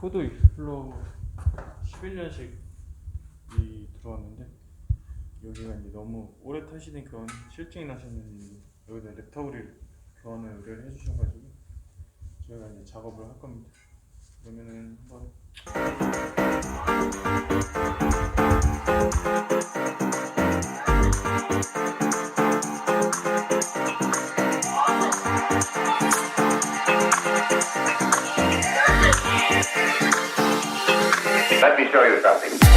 코드 익스플로 11년씩 이 들어왔는데 여기가 이제 너무 오래 타시는 그런 실증이 나시는 여기다 랩타우리 교환을 의뢰를 해주셔가지고 저희가 이제 작업을 할 겁니다. 그러면은 한번 Let me show you something.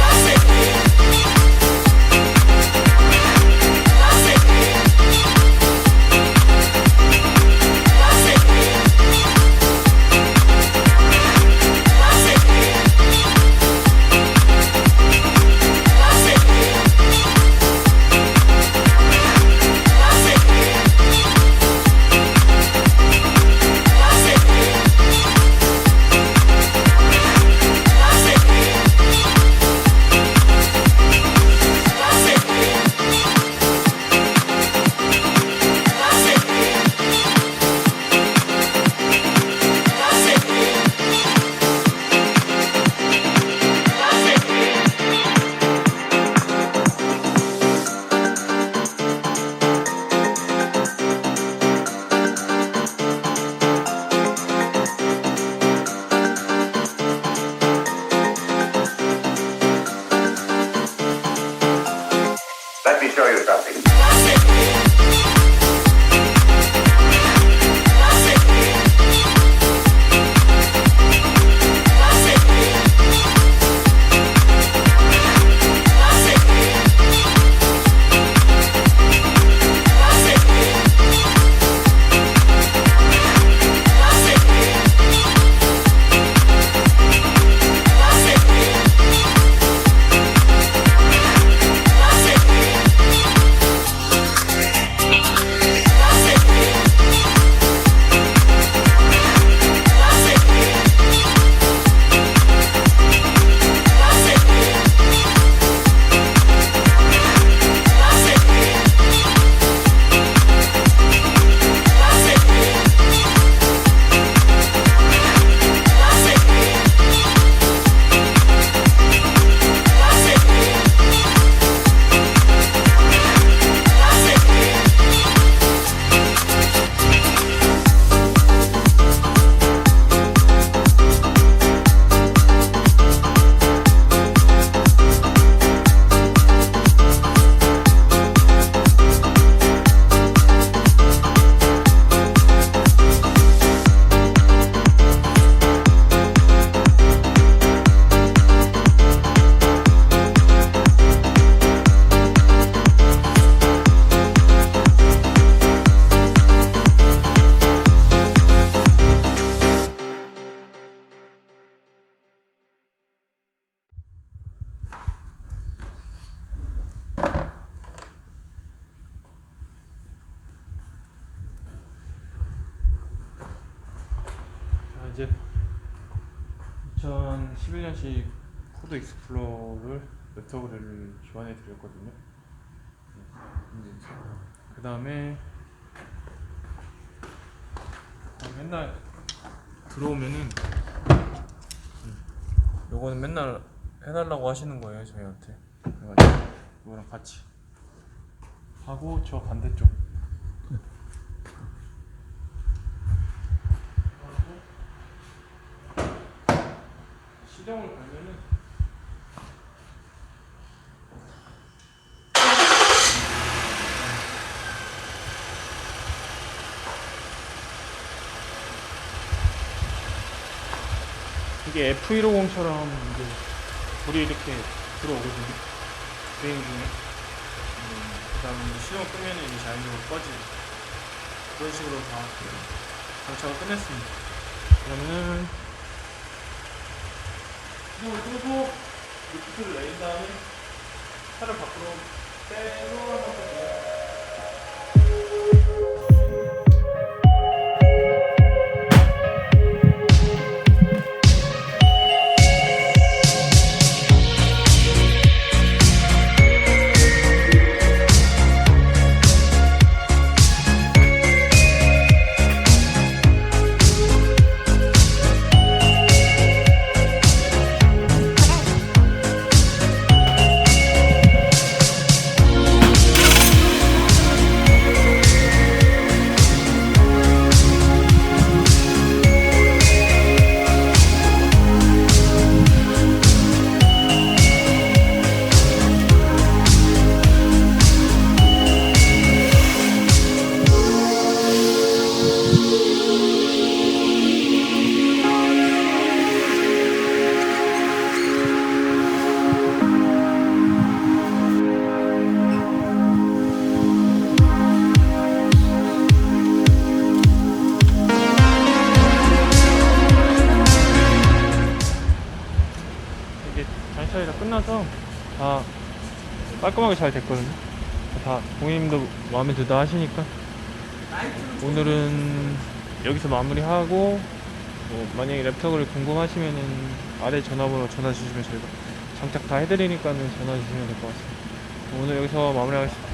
이제 2011년식 포드 익스플로러를 랩터우리를 교환해 드렸거든요. 그 다음에 맨날 들어오면은 음, 요거는 맨날 해달라고 하시는 거예요 저희한테. 그래가지고 이거랑 같이 하고 저 반대쪽 시동을 걸면은 이게 F150처럼 이제 불이 이렇게 들어오거든요. 주행 중에. 음, 그 다음에 시동 끄면은 이제 자연적으로 꺼지고. 그런 식으로 다 장착을 끝냈습니다. 그러면은 시동을 끄고 리프트를 내린 다음에 차를 밖으로 빼고 한번 더 깔끔하게 잘 됐거든요. 다 고객님도 마음에 들다 하시니까 오늘은 여기서 마무리하고 뭐 만약에 랩터를 궁금하시면은 아래 전화번호 전화 주시면 저희가 장착 다 해드리니까는 전화 주시면 될 것 같습니다. 오늘 여기서 마무리하겠습니다.